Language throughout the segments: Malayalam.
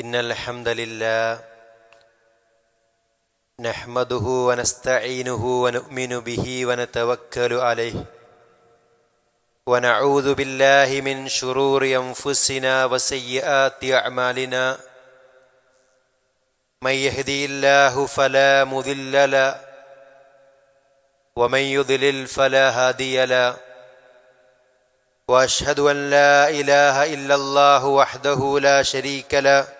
إن الحمد لله نحمده ونستعينه ونؤمن به ونتوكل عليه ونعوذ بالله من شرور أنفسنا وسيئات أعمالنا من يهدي الله فلا مذل له ومن يضلل فلا هادي له وأشهد أن لا إله إلا الله وحده لا شريك له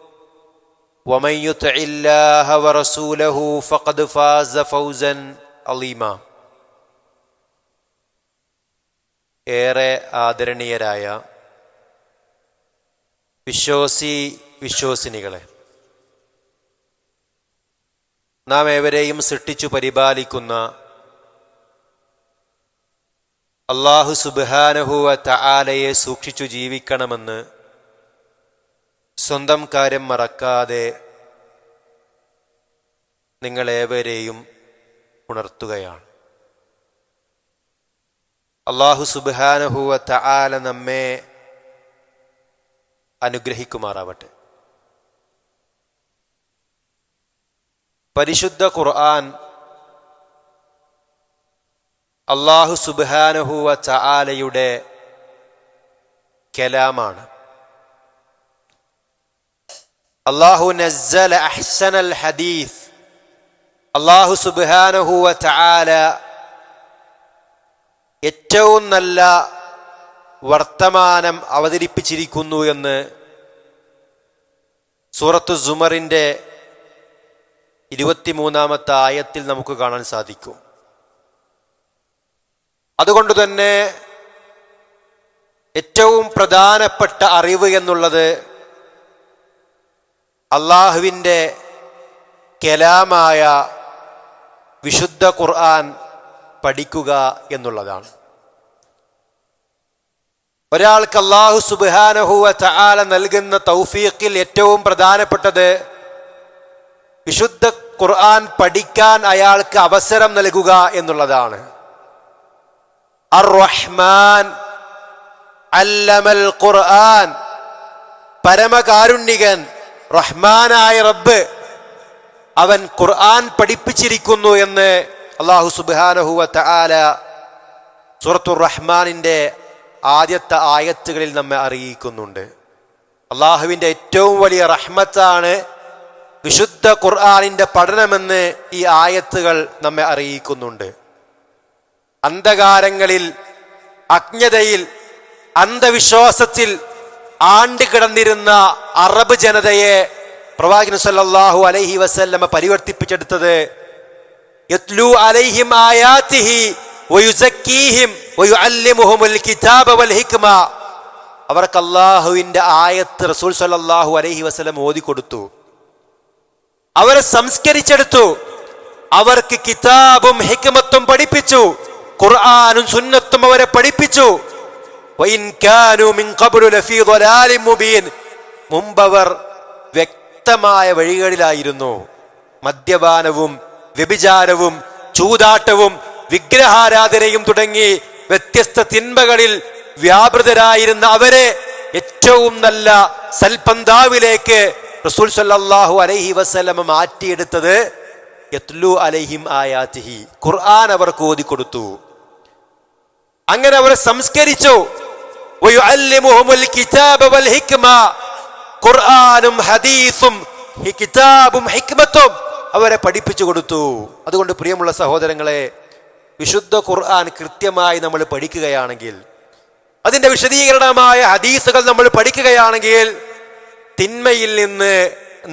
ومن يطع الله ورسوله فقد فاز فوزا عظيما ഏറെ ആദരണീയരായ വിശ്വാസി വിശ്വാസിനികളെ നാം ഏവരെയും സൃഷ്ടിച്ചു പരിപാലിക്കുന്ന അള്ളാഹു സുബാനഹുവ തആലയെ സൂക്ഷിച്ചു ജീവിക്കണമെന്ന് സ്വന്തം കാര്യം മറക്കാതെ നിങ്ങളേവരെയും ഉണർത്തുകയാണ്. അള്ളാഹു സുബാനഹുവ തആല നമ്മെ അനുഗ്രഹിക്കുമാറാവട്ടെ. പരിശുദ്ധ ഖുർആൻ അള്ളാഹു സുബാനഹുവ ചാലയുടെ കലാമാണ്. അള്ളാഹു നസ്സല അഹ്സനൽ ഹദീസ്. അള്ളാഹു സുബാനഹുവ ചാല ഏറ്റവും നല്ല വർത്തമാനം അവതരിപ്പിച്ചിരിക്കുന്നു എന്ന് സൂറത്ത് സുമറിന്റെ ഇരുപത്തിമൂന്നാമത്തെ ആയത്തിൽ നമുക്ക് കാണാൻ സാധിക്കും. അതുകൊണ്ട് തന്നെ ഏറ്റവും പ്രധാനപ്പെട്ട അറിവ് എന്നുള്ളത് അള്ളാഹുവിന്റെ കലാമായ വിശുദ്ധ ഖുർആൻ പഠിക്കുക എന്നുള്ളതാണ്. ഒരാൾക്ക് അള്ളാഹു സുബാനഹുവ ചാല നൽകുന്ന തൗഫീഖിൽ ഏറ്റവും പ്രധാനപ്പെട്ടത് വിശുദ്ധ ഖുർആൻ പഠിക്കാൻ അയാൾക്ക് അവസരം നൽകുക എന്നുള്ളതാണ്. അർ റഹ്മാൻ അല്ലമൽ ഖുർആൻ പരമകാരുണ്യകൻ റഹ്മാനായ റബ്ബ് അവൻ ഖുർആൻ പഠിപ്പിച്ചിരിക്കുന്നു എന്ന് അള്ളാഹു സുബാനഹുവ തആല സൂറത്തുർ റഹ്മാനിന്റെ ആദ്യത്തെ ആയത്തുകളിൽ നമ്മെ അറിയിക്കുന്നുണ്ട്. അള്ളാഹുവിന്റെ ഏറ്റവും വലിയ റഹ്മത്താണ് വിശുദ്ധ ഖുർആാനിന്റെ പഠനമെന്ന് ഈ ആയത്തുകൾ നമ്മെ അറിയിക്കുന്നുണ്ട്. അന്ധകാരങ്ങളിൽ അജ്ഞതയിൽ അന്ധവിശ്വാസത്തിൽ ആണ്ട് കിടന്നിരുന്ന അറബ് ജനതയെ പ്രവാചകൻ സല്ലല്ലാഹു അലൈഹി വസല്ലമ പരിവർത്തിപ്പിച്ചെടുത്തത് യത്ലു അലൈഹിം ആയാതിഹി വയുസക്കീഹിം വയുഅല്ലിമുഹുമുൽ കിതാബ വൽ ഹിക്മ. അവർക്ക് അള്ളാഹുവിന്റെ ആയത്ത് റസൂൽ സല്ലല്ലാഹു അലൈഹി വസല്ലം ഓതി കൊടുത്തു. അവരെ സംസ്കരിച്ചെടുത്തു. അവർക്ക് കിതാബും ഹിക്മത്തും പഠിപ്പിച്ചു. ഖുർആാനും സുന്നത്തും അവരെ പഠിപ്പിച്ചു. മുമ്പവർ വ്യക്തമായ വഴികളിലായിരുന്നു. മദ്യപാനവും വ്യഭിചാരവും ചൂതാട്ടവും വിഗ്രഹാരാധനയും തുടങ്ങി വ്യത്യസ്ത തിന്മകളിൽ വ്യാപൃതരായിരുന്ന അവരെ ഏറ്റവും നല്ല സൽപന്താവിലേക്ക് റസൂൽ സല്ലാഹു അലൈഹി വസ്ലമ മാറ്റിയെടുത്തത് യത്ലു അലൈഹിം ആയാതിഹി ഖുർആൻ അവർക്ക് ഓതി കൊടുത്തു അങ്ങനെ അവരെ സംസ്കരിച്ചു. വൽ ഹിക്മ ഖുർആനും ഹദീസും കിതാബും ഹിക്മത്തും അവരെ പഠിപ്പിച്ചു കൊടുത്തു. അതുകൊണ്ട് പ്രിയമുള്ള സഹോദരങ്ങളെ വിശുദ്ധ ഖുർആൻ കൃത്യമായി നമ്മൾ പഠിക്കുകയാണെങ്കിൽ അതിന്റെ വിശദീകരണമായ ഹദീസുകൾ നമ്മൾ പഠിക്കുകയാണെങ്കിൽ തിന്മയിൽ നിന്ന്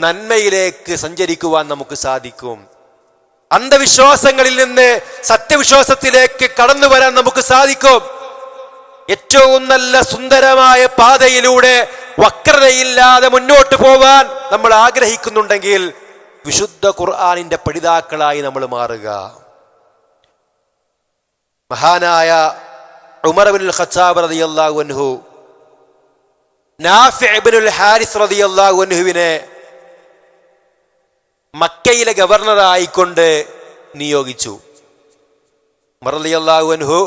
നന്മയിലേക്ക് സഞ്ചരിക്കുവാൻ നമുക്ക് സാധിക്കും. അന്ധവിശ്വാസങ്ങളിൽ നിന്ന് സത്യവിശ്വാസത്തിലേക്ക് കടന്നു വരാൻ നമുക്ക് സാധിക്കും. ഏറ്റവും നല്ല സുന്ദരമായ പാതയിലൂടെ വക്രതയില്ലാതെ മുന്നോട്ട് പോവാൻ നമ്മൾ ആഗ്രഹിക്കുന്നുണ്ടെങ്കിൽ വിശുദ്ധ ഖുർആാനിന്റെ പഠിതാക്കളായി നമ്മൾ മാറുക. മഹാനായ ഉമർബിൻ ഖത്താബ് റളിയല്ലാഹു അൻഹു നാഫി ഇബ്നുൽ ഹാരിസ് റളിയല്ലാഹു അൻഹുവിനെ മക്കയിലെ ഗവർണറായിക്കൊണ്ട് നിയോഗിച്ചു. മറലി അൻഹു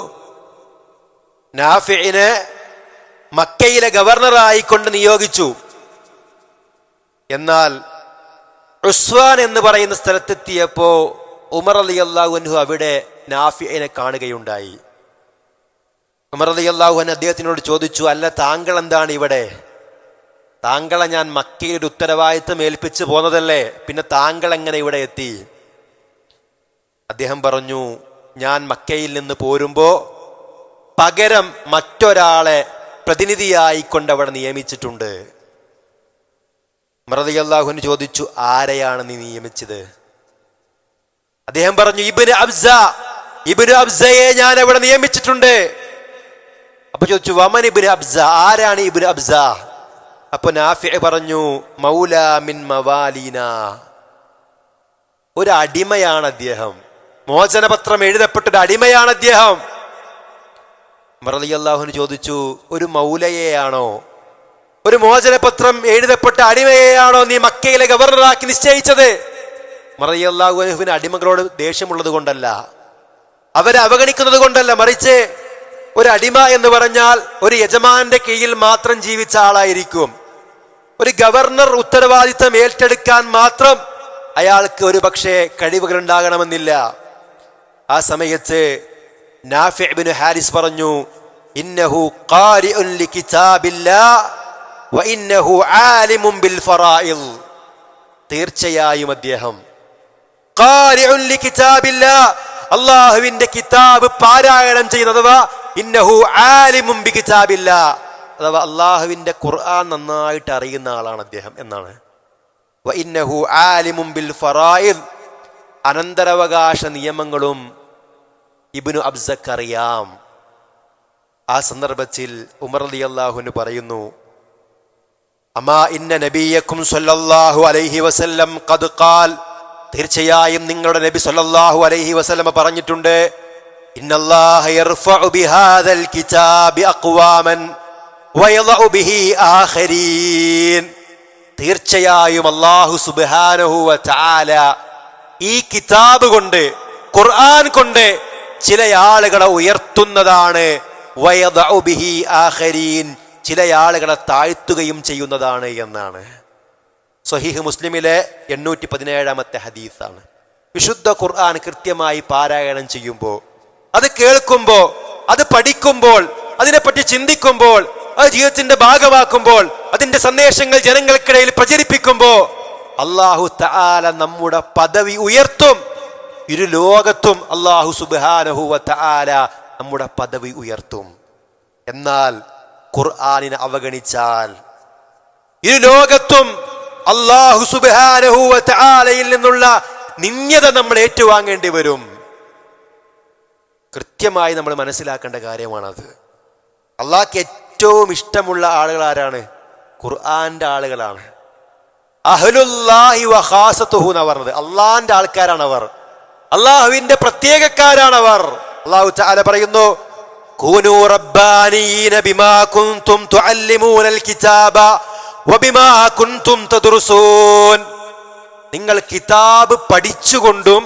നാഫിനെ മക്കയിലെ ഗവർണറായിക്കൊണ്ട് നിയോഗിച്ചു. എന്നാൽ ഉസ്വാൻ എന്ന് പറയുന്ന സ്ഥലത്തെത്തിയപ്പോ ഉമർ അലി അള്ളാഹുഹു അവിടെ നാഫിനെ കാണുകയുണ്ടായി. ഉമർ അലി അള്ളാഹുൻ അദ്ദേഹത്തിനോട് ചോദിച്ചു അല്ല താങ്കൾ എന്താണ് ഇവിടെ? താങ്കളെ ഞാൻ മക്കയുടെ ഉത്തരവാദിത്തം ഏൽപ്പിച്ചു പോന്നതല്ലേ? പിന്നെ താങ്കൾ എങ്ങനെ ഇവിടെ എത്തി? അദ്ദേഹം പറഞ്ഞു ഞാൻ മക്കയിൽ നിന്ന് പോരുമ്പോ പകരം മറ്റൊരാളെ പ്രതിനിധിയായി കൊണ്ട് അവിടെ നിയമിച്ചിട്ടുണ്ട്. മൃതി അള്ളാഹുന് ചോദിച്ചു ആരെയാണ് നീ നിയമിച്ചത്? അദ്ദേഹം പറഞ്ഞു ഇബിന് അബ്സ ഇബിന് അബ്സയെ ഞാൻ അവിടെ നിയമിച്ചിട്ടുണ്ട്. അപ്പൊ ചോദിച്ചു വമൻ ഇബിന് അബ്സ? ആരാണ് ഇബിന് അബ്സ? അപ്പൊ നാഫി പറഞ്ഞു മൗല മിൻ മവാലീന. ഒരു അടിമയാണ് അദ്ദേഹം. മോചനപത്രം എഴുതപ്പെട്ടൊരു അടിമയാണ് അദ്ദേഹം. മറലി അള്ളാഹുന് ചോദിച്ചു ഒരു മൗലയെയാണോ? ഒരു മോചനപത്രം എഴുതപ്പെട്ട അടിമയെയാണോ നീ മക്കയിലെ ഗവർണറാക്കി നിശ്ചയിച്ചത്? മറലി അനുഹുവിന് അടിമകളോട് ദേഷ്യമുള്ളത് കൊണ്ടല്ല. അവരെ അവഗണിക്കുന്നത് കൊണ്ടല്ല. മറിച്ച് ഒരു അടിമ എന്ന് പറഞ്ഞാൽ ഒരു യജമാന്റെ കീഴിൽ മാത്രം ജീവിച്ച ആളായിരിക്കും. ഒരു ഗവർണർ ഉത്തരവാദിത്തം ഏറ്റെടുക്കാൻ മാത്രം അയാൾക്ക് ഒരു പക്ഷേ കഴിവുകൾ ഉണ്ടാകണമെന്നില്ല ആ സമയത്ത് നാഫി ഇബ്നു ഹാരിസ് പറഞ്ഞു ഇന്നഹു ബിൽ തീർച്ചയായും അദ്ദേഹം അള്ളാഹുവിന്റെ കിതാബ് പാരായണം ചെയ്യുന്നത് അഥവാ ഇന്നഹു അഥവാ അള്ളാഹുവിന്റെ ഖുർആൻ നന്നായിട്ട് അറിയുന്ന ആളാണ് അദ്ദേഹം എന്നാണ്. ആലിമുൻ ബിൽ അനന്തരാവകാശ നിയമങ്ങളും ഇബിനു അബ്സക്കറിയാം. ആ സന്ദർഭത്തിൽ ഉമർ അലി അള്ളാഹുന് പറയുന്നു അമാ ഇന്ന നബിയക്കും സല്ലല്ലാഹു അലൈഹി വസല്ലം ഖദ് ഖാൽ. തീർച്ചയായും നിങ്ങളുടെ നബി സല്ലല്ലാഹു അലൈഹി വസല്ലം പറഞ്ഞിട്ടുണ്ട് തീർച്ചയായും വ തആല ഈ കിതാബ് കൊണ്ട് ഖുർആൻ കൊണ്ട് ചില ആളുകളെ ഉയർത്തുന്നതാണ്. ചില ആളുകളെ താഴ്ത്തുകയും ചെയ്യുന്നതാണ് എന്നാണ്. സ്വഹീഹ് മുസ്ലിമിലെ എണ്ണൂറ്റി പതിനേഴാമത്തെ ഹദീസാണ്. വിശുദ്ധ ഖുർആൻ കൃത്യമായി പാരായണം ചെയ്യുമ്പോൾ അത് കേൾക്കുമ്പോൾ അത് പഠിക്കുമ്പോൾ അതിനെപ്പറ്റി ചിന്തിക്കുമ്പോൾ അത് ജീവിതത്തിന്റെ ഭാഗമാക്കുമ്പോൾ അതിന്റെ സന്ദേശങ്ങൾ ജനങ്ങൾക്കിടയിൽ പ്രചരിപ്പിക്കുമ്പോൾ അള്ളാഹു തആല നമ്മുടെ പദവി ഉയർത്തും. ഇരു ലോകത്തും അള്ളാഹു സുബാനഹുവ തആല നമ്മുടെ പദവി ഉയർത്തും. എന്നാൽ ഖുർആാനിനെ അവഗണിച്ചാൽ ഇരു ലോകത്തും അള്ളാഹു സുബാനഹുവലയിൽ നിന്നുള്ള നിന്യത നമ്മൾ ഏറ്റുവാങ്ങേണ്ടി വരും. കൃത്യമായി നമ്മൾ മനസ്സിലാക്കേണ്ട കാര്യമാണത്. അള്ളാഹ്ക്ക് ഏറ്റവും ഇഷ്ടമുള്ള ആളുകൾ ആരാണ്? ഖുർആാന്റെ ആളുകളാണ്. അഹ്ലുല്ലാഹി വഹാസത്തുഹു എന്നാ പറഞ്ഞത്. അള്ളാന്റെ ആൾക്കാരാണ് അവർ അള്ളാഹുവിന്റെ പ്രത്യേകക്കാരാണ് അവർ. അള്ളാഹു ചാല പറയുന്നു നിങ്ങൾ കിതാബ് പഠിച്ചുകൊണ്ടും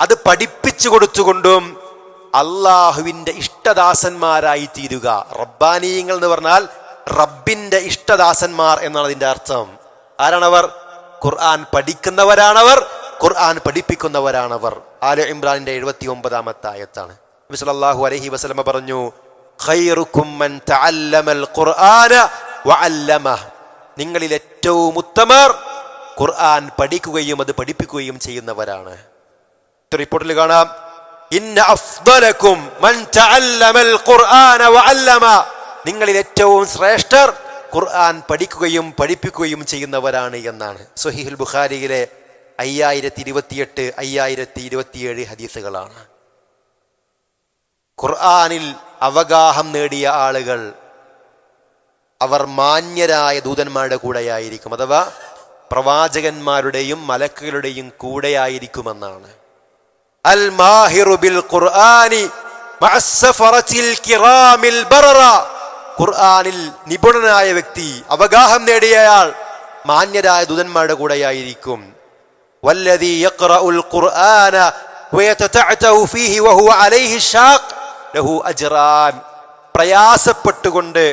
അത് പഠിപ്പിച്ചു കൊടുത്തുകൊണ്ടും അള്ളാഹുവിന്റെ ഇഷ്ടദാസന്മാരായി തീരുക റബ്ബാനീയങ്ങൾ എന്ന് പറഞ്ഞാൽ റബ്ബിന്റെ ഇഷ്ടദാസന്മാർ എന്നാണ് അതിന്റെ അർത്ഥം. ആരാണവർ? ഖുർആൻ പഠിക്കുന്നവരാണവർ. ഖുർആൻ പഠിപ്പിക്കുന്നവരാണവർ. ആല ഇമ്രാനിന്റെ എഴുപത്തി ഒമ്പതാമത്തെ ആയത്താണ് നബി അലഹി വസല്ലമ പറഞ്ഞു നിങ്ങളിൽ ഏറ്റവും ഉത്തമർ ഖുർആൻ പഠിക്കുകയും അത് പഠിപ്പിക്കുകയും ചെയ്യുന്നവരാണ്. റിപ്പോർട്ടിൽ കാണാം ഇന്ന മൻ തഅല്ലമൽ ഖുർആന വഅല്ലമ. നിങ്ങളിൽ ഏറ്റവും ശ്രേഷ്ഠർ ഖുർആൻ പഠിക്കുകയും പഠിപ്പിക്കുകയും ചെയ്യുന്നവരാണ് എന്നാണ്. സുഹിഹുൽ ബുഖാരിയിലെ അയ്യായിരത്തി ഇരുപത്തിയെട്ട് അയ്യായിരത്തി ഇരുപത്തിയേഴ് ഹദീസുകളാണ്. ഖുർആാനിൽ അവഗാഹം നേടിയ ആളുകൾ അവർ മാന്യരായ ദൂതന്മാരുടെ കൂടെയായിരിക്കും അഥവാ പ്രവാചകന്മാരുടെയും മലക്കുകളുടെയും കൂടെയായിരിക്കുമെന്നാണ്. അൽ മാഹിറു ബിൽ ഖുർആനി ഖുർആനിൽ നിപുണനായ വ്യക്തി അവഗാഹം നേടിയയാൾ മാന്യരായ ദൂതന്മാരുടെ കൂടെയായിരിക്കും. വല്ലദീ يقرا القران ويتتعتع فيه وهو عليه الشاق له اجران പ്രയാസപ്പെട്ടുകൊണ്ട്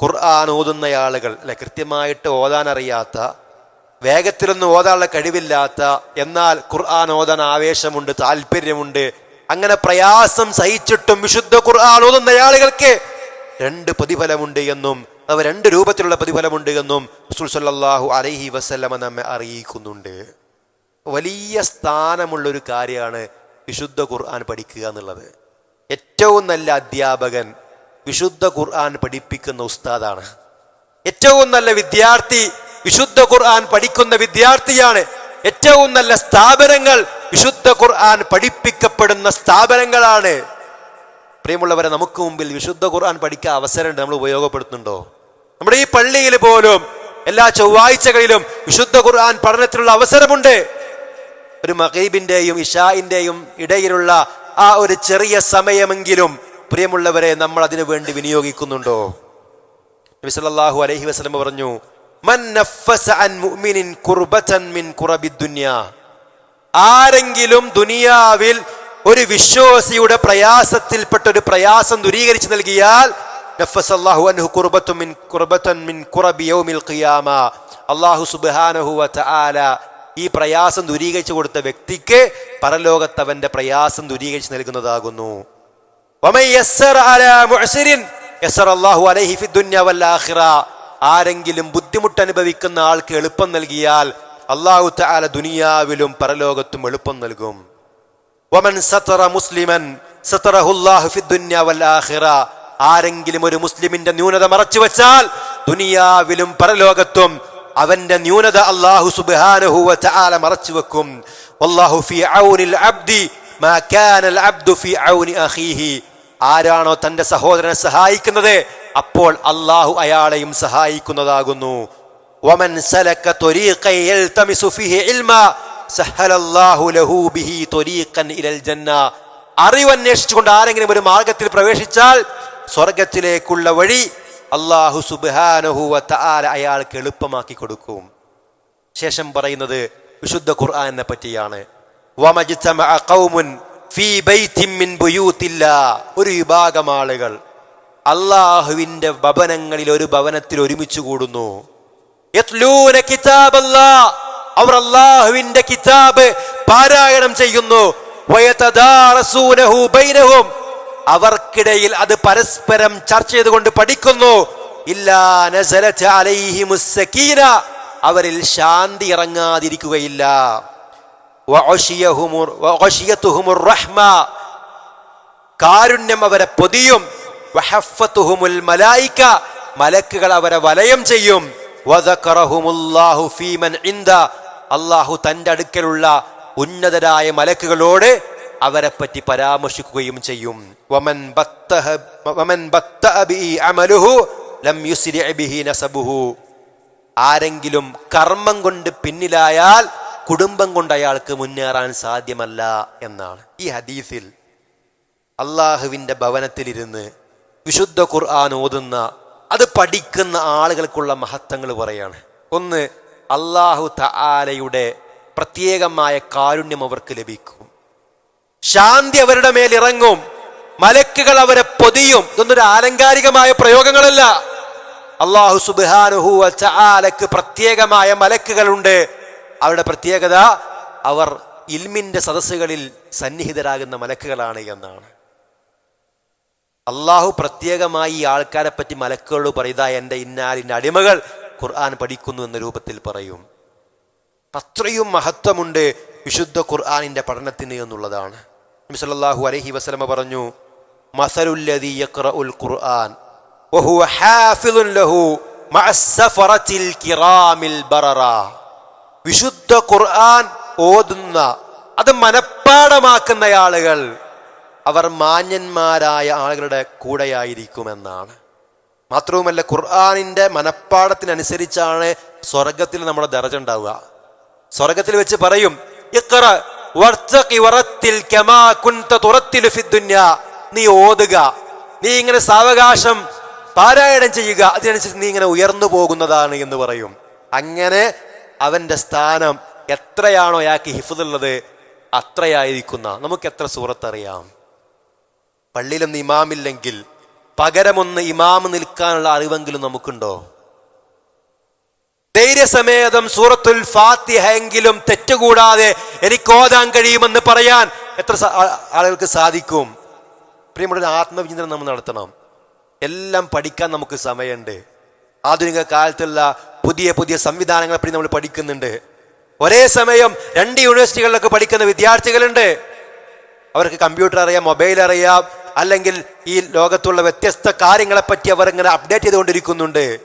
ഖുർആൻ ഓതുന്ന ആളുകൾ അല്ലെ കൃത്യമായിട്ട് ഓതാൻ അറിയാത്ത വേഗത്തിലൊന്നും ഓതാനുള്ള കഴിവില്ലാത്ത എന്നാൽ ഖുർആൻ ഓതാൻ ആവേശമുണ്ട് താല്പര്യമുണ്ട് അങ്ങനെ പ്രയാസം സഹിച്ചിട്ടും വിശുദ്ധ ഖുർആൻ ഓതുന്ന ആളുകൾക്ക് രണ്ട് പ്രതിഫലമുണ്ട് എന്നും അവ രണ്ട് രൂപത്തിലുള്ള പ്രതിഫലമുണ്ട് എന്നും റസൂൽ സല്ലല്ലാഹു അലൈഹി വസ്ല്ലമ നമ്മെ അറിയിക്കുന്നുണ്ട്. വലിയ സ്ഥാനമുള്ളൊരു കാര്യമാണ് വിശുദ്ധ ഖുർആൻ പഠിക്കുക എന്നുള്ളത്. ഏറ്റവും നല്ല അധ്യാപകൻ വിശുദ്ധ ഖുർആൻ പഠിപ്പിക്കുന്ന ഉസ്താദാണ്. ഏറ്റവും നല്ല വിദ്യാർത്ഥി വിശുദ്ധ ഖുർആൻ പഠിക്കുന്ന വിദ്യാർത്ഥിയാണ്. ഏറ്റവും നല്ല സ്ഥാപനങ്ങൾ വിശുദ്ധ ഖുർആൻ പഠിപ്പിക്കപ്പെടുന്ന സ്ഥാപനങ്ങളാണ്. പ്രിയമുള്ളവരെ നമുക്ക് മുമ്പിൽ വിശുദ്ധ ഖുർആൻ പഠിക്കാൻ അവസരമുണ്ട്. നമ്മൾ ഉപയോഗപ്പെടുത്തുന്നുണ്ടോ? നമ്മുടെ ഈ പള്ളിയിൽ പോലും എല്ലാ ചൊവ്വാഴ്ചകളിലും വിശുദ്ധ ഖുർആൻ പഠനത്തിനുള്ള അവസരമുണ്ട്. ഒരു മഹീബിന്റെയും ഇഷായിന്റെയും ഇടയിലുള്ള ആ ഒരു ചെറിയ സമയമെങ്കിലും പ്രിയമുള്ളവരെ നമ്മൾ അതിനു വേണ്ടി വിനിയോഗിക്കുന്നുണ്ടോ? നബി സല്ലല്ലാഹു അലൈഹി വസല്ലം പറഞ്ഞു മൻ അൻ മുഅ്മിനിൻ മിൻ ആരെങ്കിലും ദുനിയാവിൽ ഒരു വിശ്വാസിയുടെ പ്രയാസത്തിൽപ്പെട്ട ഒരു പ്രയാസം ദൂരീകരിച്ചു നൽകിയാൽ അള്ളാഹു അൻഹു കുർബത്തും മിൻ കുർബത്തൻ മിൻ കുറബി യൗമിൽ ഖിയാമ. അല്ലാഹു സുബ്ഹാനഹു വ ഈ പ്രയാസം ദൂരീകരിച്ചു കൊടുത്ത വ്യക്തിക്ക് പരലോകത്തവന്റെ പ്രയാസം ദൂരീകരിച്ച് നൽകുന്നതാകുന്നു. ആരെങ്കിലും ബുദ്ധിമുട്ട് അനുഭവിക്കുന്ന ആൾക്ക് എളുപ്പം നൽകിയാൽ അള്ളാഹു ദുനിയാവിലും പരലോകത്തും എളുപ്പം നൽകും. വമൻ സതറ മുസ്ലിമൻ ആരെങ്കിലും ഒരു മുസ്ലിമിന്റെ ന്യൂനത മറച്ചു വെച്ചാൽ ദുനിയാവിലും പരലോകത്തും അവന്റെ ന്യൂനത അള്ളാഹു സുബ്ഹാനഹു വ തആല മറച്ചു വെക്കും. വല്ലാഹു ഫി ഔനിൽ അബ്ദി അബ്ദു ഫി ഔനി അഖീഹി. ആരാണോ തന്റെ സഹോദരനെ സഹായിക്കുന്നത്? അപ്പോൾ അള്ളാഹു അയാളെയും സഹായിക്കുന്നതാകുന്നു. വമൻ സലക അറിവന്വേഷിച്ചുകൊണ്ട് ആരെങ്കിലും ഒരു മാർഗത്തിൽ പ്രവേശിച്ചാൽ സ്വർഗത്തിലേക്കുള്ള വഴി അള്ളാഹു തആല അയാൾക്ക് എളുപ്പമാക്കി കൊടുക്കും. ശേഷം പറയുന്നത് വിശുദ്ധ ഖുർആാനെ പറ്റിയാണ്. ഒരു വിഭാഗം ആളുകൾ അള്ളാഹുവിന്റെ ഭവനങ്ങളിൽ ഒരു ഭവനത്തിൽ ഒരുമിച്ച് കൂടുന്നു. അവർ അള്ളാഹുവിന്റെ കിതാബ് പാരായണം ചെയ്യുന്നു. അവർക്കിടയിൽ അത് പരസ്പരം ചർച്ച ചെയ്തുകൊണ്ട് പഠിക്കുന്നു. അവരിൽ ശാന്തി ഇറങ്ങാതിരിക്കുകയില്ല. കാരുണ്യം അവരെ പൊതിയും. മലായിക്ക മലായിക. മലക്കുകൾ അവരെ വലയം ചെയ്യും. അള്ളാഹു തന്റെ അടുക്കലുള്ള ഉന്നതരായ മലക്കുകളോട് അവരെ പറ്റി പരാമർശിക്കുകയും ചെയ്യും. വമൻ വമൻ അമലുഹു ലം നസബുഹു. ആരെങ്കിലും കർമ്മം കൊണ്ട് പിന്നിലായാൽ കുടുംബം കൊണ്ട് അയാൾക്ക് മുന്നേറാൻ സാധ്യമല്ല എന്നാണ്. ഈ ഹദീസിൽ അള്ളാഹുവിന്റെ ഭവനത്തിലിരുന്ന് വിശുദ്ധ ഖുർആൻ ഓതുന്ന അത് പഠിക്കുന്ന ആളുകൾക്കുള്ള മഹത്വങ്ങൾ പറയാണ്. ഒന്ന് അള്ളാഹു തആലയുടെ പ്രത്യേകമായ കാരുണ്യം അവർക്ക് ലഭിക്കും. ശാന്തി അവരുടെ മേൽ ഇറങ്ങും. മലക്കുകൾ അവരെ പൊതിയും. ഇതൊന്നൊരു ആലങ്കാരികമായ പ്രയോഗങ്ങളല്ല. അള്ളാഹു സുബാനുഹു ചാലക്ക് പ്രത്യേകമായ മലക്കുകളുണ്ട്. അവരുടെ പ്രത്യേകത അവർ ഇൽമിന്റെ സദസ്സുകളിൽ സന്നിഹിതരാകുന്ന മലക്കുകളാണ് എന്നാണ്. അള്ളാഹു പ്രത്യേകമായി ഈ ആൾക്കാരെ പറ്റി മലക്കുകളോട് പറയുക എന്റെ ഇന്നാലിന്റെ അടിമകൾ. ഖുർആൻ പഠിക്കുന്നു എന്ന രൂപത്തിൽ പറയും. അത്രയും മഹത്വമുണ്ട് വിശുദ്ധ ഖുർആാനിന്റെ പഠനത്തിന് എന്നുള്ളതാണ്. നബി സല്ലല്ലാഹു അലൈഹി പറഞ്ഞു മസലുല്ലദി ഖുർആൻ ലഹു കിറാമിൽ ബററ. വിശുദ്ധ ഖുർആൻ ഓതുന്ന അത് മനഃപ്പാടമാക്കുന്ന ആളുകൾ അവർ മാന്യന്മാരായ ആളുകളുടെ കൂടെയായിരിക്കുമെന്നാണ്. മാത്രവുമല്ല ഖുർആാനിന്റെ മനഃപ്പാടത്തിനനുസരിച്ചാണ് സ്വർഗത്തിൽ നമ്മുടെ ദർജ ഉണ്ടാവുക. സ്വർഗത്തിൽ വെച്ച് പറയും നീ ഓതുക നീ ഇങ്ങനെ സാവകാശം പാരായണം ചെയ്യുക അതിനനുസരിച്ച് നീ ഇങ്ങനെ ഉയർന്നു പോകുന്നതാണ് എന്ന് പറയും. അങ്ങനെ അവന്റെ സ്ഥാനം എത്രയാണോ അയാൾക്ക് ഹിഫുദുള്ളത് അത്രയായിരിക്കുന്ന. നമുക്ക് എത്ര സൂറത്തറിയാം? പള്ളിയിലൊന്നും ഇമാമില്ലെങ്കിൽ പകരമൊന്ന് ഇമാമ് നിൽക്കാനുള്ള അറിവെങ്കിലും നമുക്കുണ്ടോ? ധൈര്യസമേതം സൂറത്തുൽ ഫാത്തിഹ എങ്കിലും തെറ്റുകൂടാതെ എനിക്ക് ഓതാൻ കഴിയുമെന്ന് പറയാൻ എത്ര ആളുകൾക്ക് സാധിക്കും? പ്രിയമുള്ള ആത്മവിചിന്തനം നമ്മൾ നടത്തണം. എല്ലാം പഠിക്കാൻ നമുക്ക് സമയമുണ്ട്. ആധുനിക കാലത്തുള്ള പുതിയ പുതിയ സംവിധാനങ്ങളെ പറ്റി നമ്മൾ പഠിക്കുന്നുണ്ട്. ഒരേ സമയം രണ്ട് യൂണിവേഴ്സിറ്റികളിലൊക്കെ പഠിക്കുന്ന വിദ്യാർത്ഥികളുണ്ട്. അവർക്ക് കമ്പ്യൂട്ടർ അറിയാം മൊബൈൽ അറിയാം അല്ലെങ്കിൽ ഈ ലോകത്തുള്ള വ്യത്യസ്ത കാര്യങ്ങളെപ്പറ്റി അവർ ഇങ്ങനെ അപ്ഡേറ്റ് ചെയ്തുകൊണ്ടിരിക്കുന്നുണ്ട്.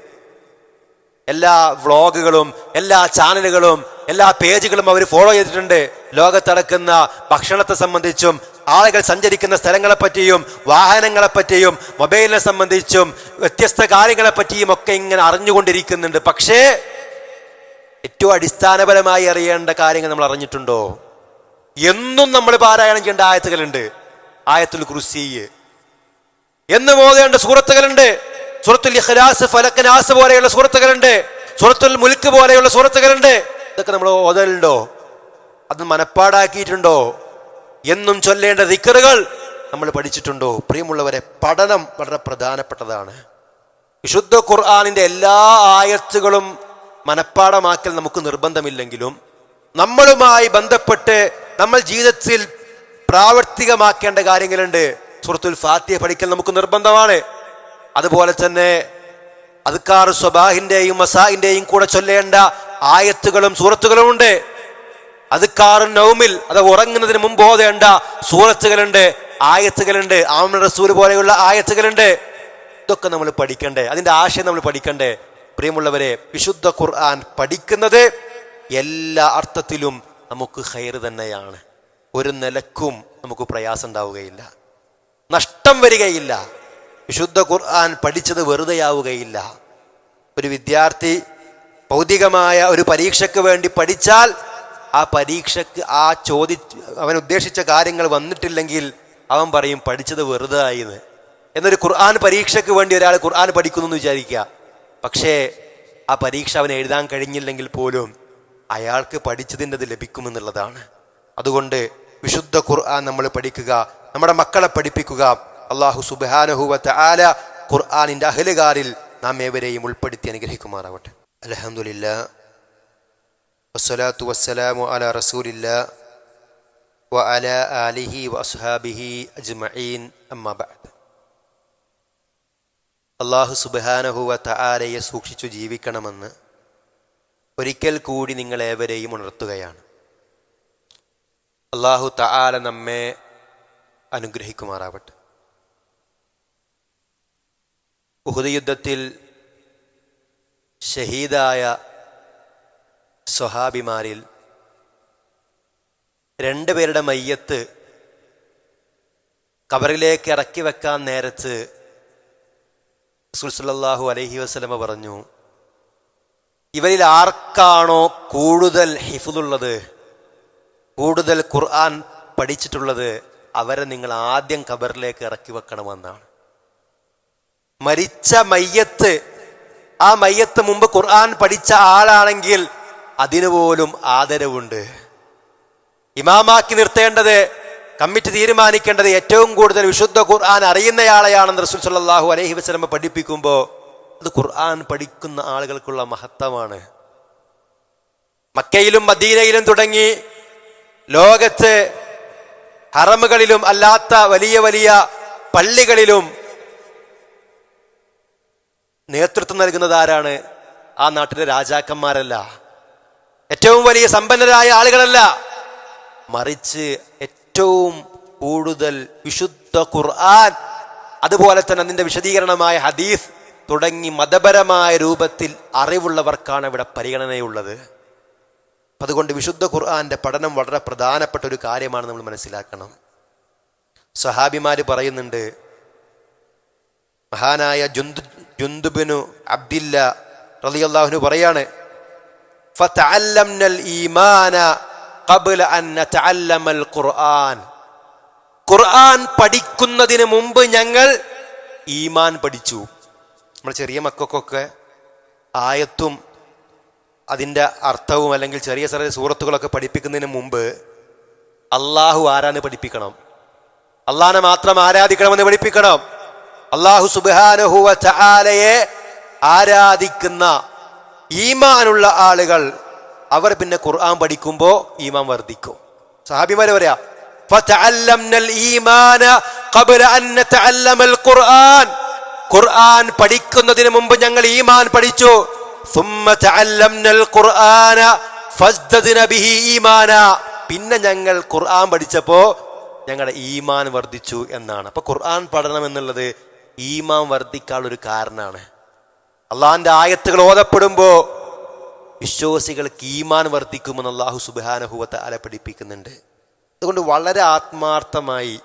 എല്ലാ വ്ളോഗുകളും എല്ലാ ചാനലുകളും എല്ലാ പേജുകളും അവർ ഫോളോ ചെയ്തിട്ടുണ്ട്. ലോകത്തടക്കുന്ന ഭക്ഷണത്തെ സംബന്ധിച്ചും ആളുകൾ സഞ്ചരിക്കുന്ന സ്ഥലങ്ങളെപ്പറ്റിയും വാഹനങ്ങളെപ്പറ്റിയും വാഹനങ്ങളെ പറ്റിയും മൊബൈലിനെ സംബന്ധിച്ചും വ്യത്യസ്ത കാര്യങ്ങളെപ്പറ്റിയും ഒക്കെ ഇങ്ങനെ അറിഞ്ഞുകൊണ്ടിരിക്കുന്നുണ്ട്. പക്ഷേ ഏറ്റവും അടിസ്ഥാനപരമായി അറിയേണ്ട കാര്യങ്ങൾ നമ്മൾ അറിഞ്ഞിട്ടുണ്ടോ? എന്നും നമ്മൾ പാരായണം ചെയ്യേണ്ട ആയത്തുകളുണ്ട്. ആയത്തുൽ കുർസി. എന്ന് പോകേണ്ട സുഹൃത്തുക്കളുണ്ട് സൂറത്തുൽ ഇഖ്ലാസ് ഫലക്കനാസ് പോലെയുള്ള സുഹൃത്തുക്കളുണ്ട് സുഹൃത്തുൽ മുൽക്ക് പോലെയുള്ള സുഹൃത്തുക്കളുണ്ട് ഇതൊക്കെ നമ്മൾ ഓതലുണ്ടോ? അത് മനപ്പാടാക്കിയിട്ടുണ്ടോ? എന്നും ചൊല്ലേണ്ട ദിക്കറുകൾ നമ്മൾ പഠിച്ചിട്ടുണ്ടോ? പ്രിയമുള്ളവരെ പഠനം വളരെ പ്രധാനപ്പെട്ടതാണ്. വിശുദ്ധ ഖുർആാനിന്റെ എല്ലാ ആയത്തുകളും മനപ്പാടമാക്കൽ നമുക്ക് നിർബന്ധമില്ലെങ്കിലും നമ്മളുമായി ബന്ധപ്പെട്ട് നമ്മൾ ജീവിതത്തിൽ പ്രാവർത്തികമാക്കേണ്ട കാര്യങ്ങളുണ്ട്. സുഹൃത്തുൽ ഫാത്തിയ പഠിക്കൽ നമുക്ക് നിർബന്ധമാണ്. അതുപോലെ തന്നെ അദ്ക്കാർ സ്വബാഹിന്റെയും മസാഹിന്റെയും കൂടെ ചൊല്ലേണ്ട ആയത്തുകളും സൂറത്തുകളും ഉണ്ട്. അദ്ക്കാറും നൗമിൽ അത് ഉറങ്ങുന്നതിന് മുമ്പ് ഓതേണ്ട സൂറത്തുകളുണ്ട് ആയത്തുകളുണ്ട് ആമന റസൂൽ പോലെയുള്ള ആയത്തുകളുണ്ട്. ഇതൊക്കെ നമ്മൾ പഠിക്കണ്ടേ? അതിന്റെ ആശയം നമ്മൾ പഠിക്കണ്ടേ? പ്രിയമുള്ളവരെ വിശുദ്ധ ഖുർആൻ പഠിക്കുന്നത് എല്ലാ അർത്ഥത്തിലും നമുക്ക് ഹൈർ തന്നെയാണ്. ഒരു നിലക്കും നമുക്ക് പ്രയാസം ഉണ്ടാവുകയില്ല നഷ്ടം വരികയില്ല. വിശുദ്ധ ഖുർആൻ പഠിച്ചത് വെറുതെയാവുകയില്ല. ഒരു വിദ്യാർത്ഥി ഭൗതികമായ ഒരു പരീക്ഷയ്ക്ക് വേണ്ടി പഠിച്ചാൽ ആ പരീക്ഷയ്ക്ക് ആ ചോദി അവൻ ഉദ്ദേശിച്ച കാര്യങ്ങൾ വന്നിട്ടില്ലെങ്കിൽ അവൻ പറയും പഠിച്ചത് വെറുതെ ആയിന്ന് എന്നൊരു ഖുർആൻ പരീക്ഷയ്ക്ക് വേണ്ടി ഒരാൾ ഖുർആൻ പഠിക്കുന്നു എന്ന് വിചാരിക്കുക. പക്ഷേ ആ പരീക്ഷ അവൻ എഴുതാൻ കഴിഞ്ഞില്ലെങ്കിൽ പോലും അയാൾക്ക് പഠിച്ചതിന്റെ ലഭിക്കുമെന്നുള്ളതാണ്. അതുകൊണ്ട് വിശുദ്ധ ഖുർആൻ നമ്മൾ പഠിക്കുക നമ്മുടെ മക്കളെ പഠിപ്പിക്കുക. അള്ളാഹു സുബാനഹുവത്ത് ആല ഖുർആാനിന്റെ അഹലുകാരിൽ നാം ഏവരെയും ഉൾപ്പെടുത്തി അനുഗ്രഹിക്കുമാറാവട്ടെ. അലഹമുല്ല വസ്സലാത്തു വസ്സലാമു അല റസൂലില്ല വ അല ആലിഹി വഅസ്ഹാബിഹി അജ്മഈൻ അമ്മബാദ് അള്ളാഹു സുബാനഹുവത്ത് ആലയെ സൂക്ഷിച്ചു ജീവിക്കണമെന്ന് ഒരിക്കൽ കൂടി നിങ്ങളേവരെയും ഉണർത്തുകയാണ്. അള്ളാഹു തആല നമ്മെ അനുഗ്രഹിക്കുമാറാവട്ടെ. ഉഹുദ് യുദ്ധത്തിൽ ഷഹീദായ സ്വഹാബിമാരിൽ രണ്ടുപേരുടെ മയ്യത്ത് കബറിലേക്ക് ഇറക്കി വെക്കാൻ നേരത്ത് സുൽസല്ലാഹു അലഹി വസ്ലമ പറഞ്ഞു ഇവരിൽ ആർക്കാണോ കൂടുതൽ ഹിഫുദുള്ളത്? കൂടുതൽ ഖുർആൻ പഠിച്ചിട്ടുള്ളത് അവരെ നിങ്ങൾ ആദ്യം ഖബറിലേക്ക് ഇറക്കി വെക്കണമെന്നാണ്. മരിച്ച മയ്യത്ത് ആ മയ്യത്ത് മുമ്പ് ഖുർആൻ പഠിച്ച ആളാണെങ്കിൽ അതിനുപോലും ആദരവുണ്ട്. ഇമാമാക്കി നിർത്തേണ്ടത് കമ്മിറ്റി തീരുമാനിക്കേണ്ടത് ഏറ്റവും കൂടുതൽ വിശുദ്ധ ഖുർആൻ അറിയുന്നയാളെയാണെന്ന് റസൂൽ സല്ലല്ലാഹു അലൈഹി വസ്ലമ പഠിപ്പിക്കുമ്പോൾ അത് ഖുർആൻ പഠിക്കുന്ന ആളുകൾക്കുള്ള മഹത്വമാണ്. മക്കയിലും മദീനയിലും തുടങ്ങി ലോകത്ത് ഹറമുകളിലും അല്ലാത്ത വലിയ വലിയ പള്ളികളിലും നേതൃത്വം നൽകുന്നത് ആരാണ്? ആ നാട്ടിലെ രാജാക്കന്മാരല്ല. ഏറ്റവും വലിയ സമ്പന്നരായ ആളുകളല്ല. മറിച്ച് ഏറ്റവും കൂടുതൽ വിശുദ്ധ ഖുർആൻ അതുപോലെ തന്നെ അതിന്റെ വിശദീകരണമായ ഹദീസ് തുടങ്ങി മതപരമായ രൂപത്തിൽ അറിവുള്ളവർക്കാണ് ഇവിടെ പരിഗണനയുള്ളത്. അപ്പൊ അതുകൊണ്ട് വിശുദ്ധ ഖുർആാന്റെ പഠനം വളരെ പ്രധാനപ്പെട്ട ഒരു കാര്യമാണ് നമ്മൾ മനസ്സിലാക്കണം. സഹാബിമാർ പറയുന്നുണ്ട് മഹാനായ ജുന്ദു ജുന്ദുബിനു അബ്ദില്ല റലിയല്ലാഹുനു പറയാണ് ഖുർആൻ. പഠിക്കുന്നതിന് മുമ്പ് ഞങ്ങൾ ഈമാൻ പഠിച്ചു. നമ്മൾ ചെറിയ മക്കൾക്കൊക്കെ ആയത്തും അതിന്റെ അർത്ഥവും അല്ലെങ്കിൽ ചെറിയ ചെറിയ സൂറത്തുകളൊക്കെ പഠിപ്പിക്കുന്നതിന് മുമ്പ് അള്ളാഹു ആരാന്ന് പഠിപ്പിക്കണം? അള്ളാഹനെ മാത്രം ആരാധിക്കണമെന്ന് പഠിപ്പിക്കണം. അള്ളാഹു സുബാനഹുവ ചാലയെ ആരാധിക്കുന്ന ഈമാനുള്ള ആളുകൾ അവർ പിന്നെ ഖുർആൻ പഠിക്കുമ്പോൾ ഈമാൻ വർദ്ധിക്കും. സഹാബിമാരെ പറയാ ഖുർആൻ പഠിക്കുന്നതിന് മുമ്പ് ഞങ്ങൾ ഈമാൻ പഠിച്ചു. പിന്നെ ഞങ്ങൾ ഖുർആൻ പഠിച്ചപ്പോ ഞങ്ങളുടെ ഈമാൻ വർദ്ധിച്ചു എന്നാണ്. അപ്പൊ ഖുർആൻ പഠനം എന്നുള്ളത് ഈമാൻ വർദ്ധിക്കാനുള്ള ഒരു കാരണമാണ്. അള്ളാഹിന്റെ ആയത്തുകൾ ഓതപ്പെടുമ്പോ വിശ്വാസികൾക്ക് ഈമാൻ വർദ്ധിക്കുമെന്ന് അള്ളാഹു സുബാനഹുവത്തെ അല പഠിപ്പിക്കുന്നുണ്ട്. അതുകൊണ്ട് വളരെ ആത്മാർത്ഥമായി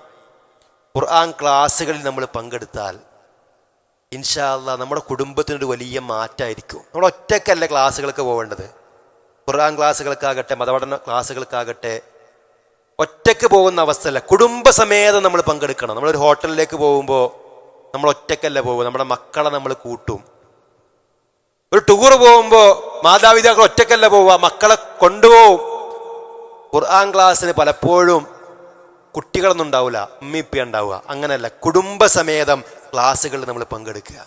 ഖുർആൻ ക്ലാസ്സുകളിൽ നമ്മൾ പങ്കെടുത്താൽ ഇൻഷാ അല്ലാ നമ്മുടെ കുടുംബത്തിനൊരു വലിയ മാറ്റമായിരിക്കും നമ്മൾ ഒറ്റയ്ക്കല്ല ക്ലാസ്സുകൾക്ക് പോകേണ്ടത് ഖുർആൻ ക്ലാസ്സുകൾക്കാകട്ടെ മതപഠന ക്ലാസ്സുകൾക്കാകട്ടെ ഒറ്റയ്ക്ക് പോകുന്ന അവസ്ഥയല്ല. കുടുംബസമേതം നമ്മൾ പങ്കെടുക്കണം. നമ്മളൊരു ഹോട്ടലിലേക്ക് പോകുമ്പോൾ നമ്മൾ ഒറ്റയ്ക്കല്ല പോകും നമ്മുടെ മക്കളെ നമ്മൾ കൂട്ടും. ഒരു ടൂർ പോകുമ്പോൾ മാതാപിതാക്കൾ ഒറ്റയ്ക്കല്ല പോവുക. മക്കളെ കൊണ്ടുപോകും ഖുർആൻ ക്ലാസ്സിന് പലപ്പോഴും കുട്ടികളൊന്നും ഉണ്ടാവില്ല ഉമ്മിപ്പ ഉണ്ടാവുക. അങ്ങനെയല്ല. കുടുംബസമേതം ക്ലാസ്സുകളിൽ നമ്മൾ പങ്കെടുക്കുക.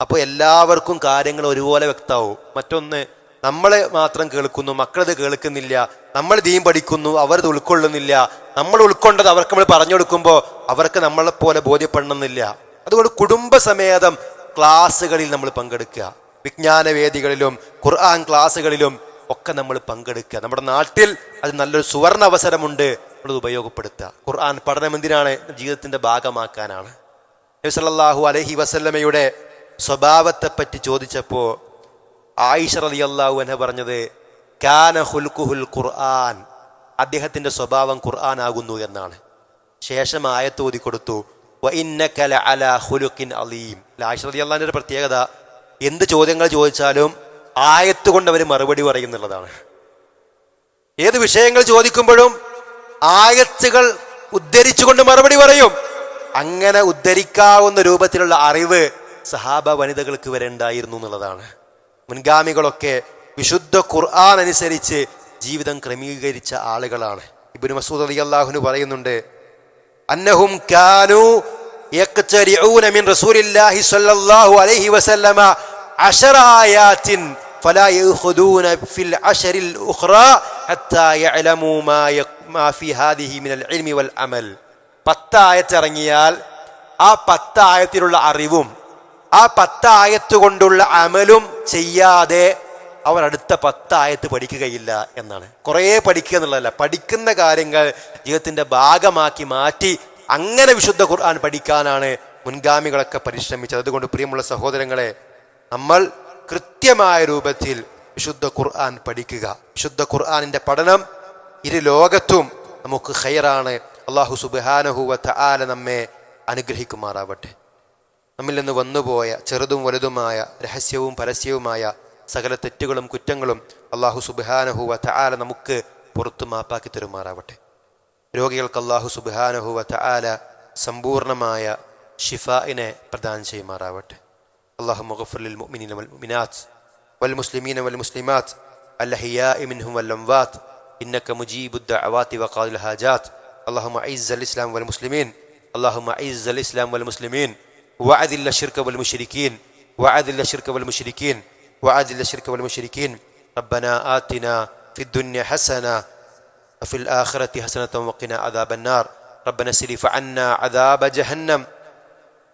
അപ്പോൾ എല്ലാവർക്കും കാര്യങ്ങൾ ഒരുപോലെ വ്യക്തമാവും. മറ്റൊന്ന് നമ്മളെ മാത്രം കേൾക്കുന്നു മക്കളത് കേൾക്കുന്നില്ല നമ്മൾ ദീൻ പഠിക്കുന്നു അവരത് ഉൾക്കൊള്ളുന്നില്ല നമ്മൾ ഉൾക്കൊണ്ടത് അവർക്ക് നമ്മൾ പറഞ്ഞു കൊടുക്കുമ്പോൾ അവർക്ക് നമ്മളെ പോലെ ബോധ്യപ്പെടണമെന്നില്ല. അതുകൊണ്ട് കുടുംബസമേതം ക്ലാസ്സുകളിൽ നമ്മൾ പങ്കെടുക്കുക. വിജ്ഞാനവേദികളിലും ഖുർആൻ ക്ലാസ്സുകളിലും ഒക്കെ നമ്മൾ പങ്കെടുക്കുക. നമ്മുടെ നാട്ടിൽ അത് നല്ലൊരു സുവർണ അവസരമുണ്ട്. നമ്മളത് ഉപയോഗപ്പെടുത്തുക. ഖുർആൻ പഠനം എന്തിനാണ് ജീവിതത്തിന്റെ ഭാഗമാക്കാനാണ്. നബി സല്ലല്ലാഹു അലൈഹി വസല്ലമയുടെ സ്വഭാവത്തെപ്പറ്റി ചോദിച്ചപ്പോൾ അലി അള്ളാഹു എന്നെ പറഞ്ഞത് കാന ഹുൽകുഹുൽ ഖുർആൻ. അദ്ദേഹത്തിന്റെ സ്വഭാവം ഖുർആൻ ആകുന്നു എന്നാണ്. ശേഷം ആയത്ത് ഓതി കൊടുത്തു "വ ഇന്നക ലഅലാ ഖുലുഖിൻ അലീം. റളിയല്ലാഹുവിന്റെ ഒരു പ്രത്യേകത എന്ത് ചോദ്യങ്ങൾ ചോദിച്ചാലും ആയത്ത് കൊണ്ട് അവർ മറുപടി പറയുന്നുള്ളതാണ് ഏത് വിഷയങ്ങൾ ചോദിക്കുമ്പോഴും ആയത്തുകൾ ഉദ്ധരിച്ചുകൊണ്ട് മറുപടി പറയും അങ്ങനെ ഉദ്ധരിക്കാവുന്ന രൂപത്തിലുള്ള അറിവ് സഹാബ വനിതകൾക്ക് വരെ ഉണ്ടായിരുന്നു എന്നുള്ളതാണ് മുൻഗാമികളൊക്കെ വിശുദ്ധ ഖുർആൻ അനുസരിച്ച് ജീവിതം ക്രമീകരിച്ച ആളുകളാണ് ഇബ്നു മസൂദ് അലി അള്ളാഹുന് പറയുന്നുണ്ട് അന്നഹും കാനു യഖ്തരിഊന മിൻ റസൂലില്ലാഹി സ്വല്ലല്ലാഹു അലൈഹി വസല്ലമ അശറ ആയാത്തിൻ فلا يأخذون في العشر الأخرى حتى يعلموا ما يق... പത്തായത്തിറങ്ങിയാൽ ഹാദിഹി മിനൽ ഇൽമി വൽ ആ പത്ത് ആയത്തിലുള്ള അറിവും ആ പത്ത് കൊണ്ടുള്ള അമലും ചെയ്യാതെ അവർ അടുത്ത പത്ത് ആയത്ത് പഠിക്കുകയില്ല എന്നാണ്. കുറേ പഠിക്കുക എന്നുള്ളതല്ല പഠിക്കുന്ന കാര്യങ്ങൾ ജീവിതത്തിന്റെ ഭാഗമാക്കി മാറ്റി അങ്ങനെ വിശുദ്ധ ഖുർആൻ പഠിക്കാനാണ് മുൻഗാമികളൊക്കെ പരിശ്രമിച്ചത്. അതുകൊണ്ട് പ്രിയമുള്ള സഹോദരങ്ങളെ നമ്മൾ കൃത്യമായ രൂപത്തിൽ വിശുദ്ധ ഖുർആൻ പഠിക്കുക. വിശുദ്ധ ഖുർആാനിന്റെ പഠനം ഇരു ലോകത്തും നമുക്ക് ഹൈറാണ് അള്ളാഹു സുബാനഹുവത്ത ആല നമ്മെ അനുഗ്രഹിക്കുമാറാവട്ടെ. നമ്മിൽ നിന്ന് വന്നുപോയ ചെറുതും വലുതുമായ രഹസ്യവും പരസ്യവുമായ സകല തെറ്റുകളും കുറ്റങ്ങളും അള്ളാഹു സുബാനഹുവത്ത ആല നമുക്ക് പുറത്തു മാപ്പാക്കി തരുമാറാവട്ടെ. രോഗികൾക്ക് അള്ളാഹു സുബാനഹുവത്ത ആല സമ്പൂർണമായ ഷിഫായിനെ പ്രദാനം ചെയ്യുമാറാവട്ടെ. അള്ളാഹു മുഖഫുലിൽ മുഅ്മിനീന വൽ മുഅ്മിനാത്ത് വൽ മുസ്ലിമീന വൽ മുസ്ലിമാത്ത് അൽ ഹയ്യാഇ വൽ അംവാത്ത് إنك مجيب الدعوات وقاضي الحاجات. اللهم أعز الإسلام والمسلمين. اللهم أعز الإسلام والمسلمين. وأذل الشرك والمشركين. وأذل الشرك والمشركين. وأذل الشرك والمشركين. ربنا آتنا في الدنيا حسنة وفي الآخرة حسنة وقنا عذاب النار. ربنا اصرف عنا عذاب جهنم.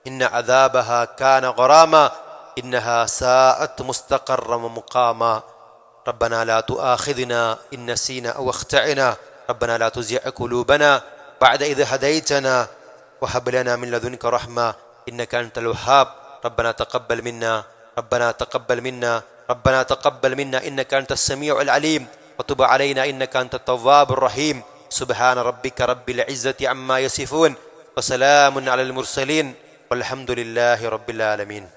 إن عذابها كان غراما. إنها ساءت مستقرا ومقاما. ربنا لا تؤاخذنا إن نسينا أو أخطأنا. ربنا لا تزع قلوبنا بعد إذ هديتنا. وهب لنا من لدنك رحمة إنك أنت الوهاب. ربنا تقبل منا. ربنا تقبل منا. ربنا تقبل منا إنك أنت السميع العليم. وتب علينا إنك أنت التواب الرحيم. سبحان ربك رب العزة عما يصفون. وسلام على المرسلين. والحمد لله رب العالمين.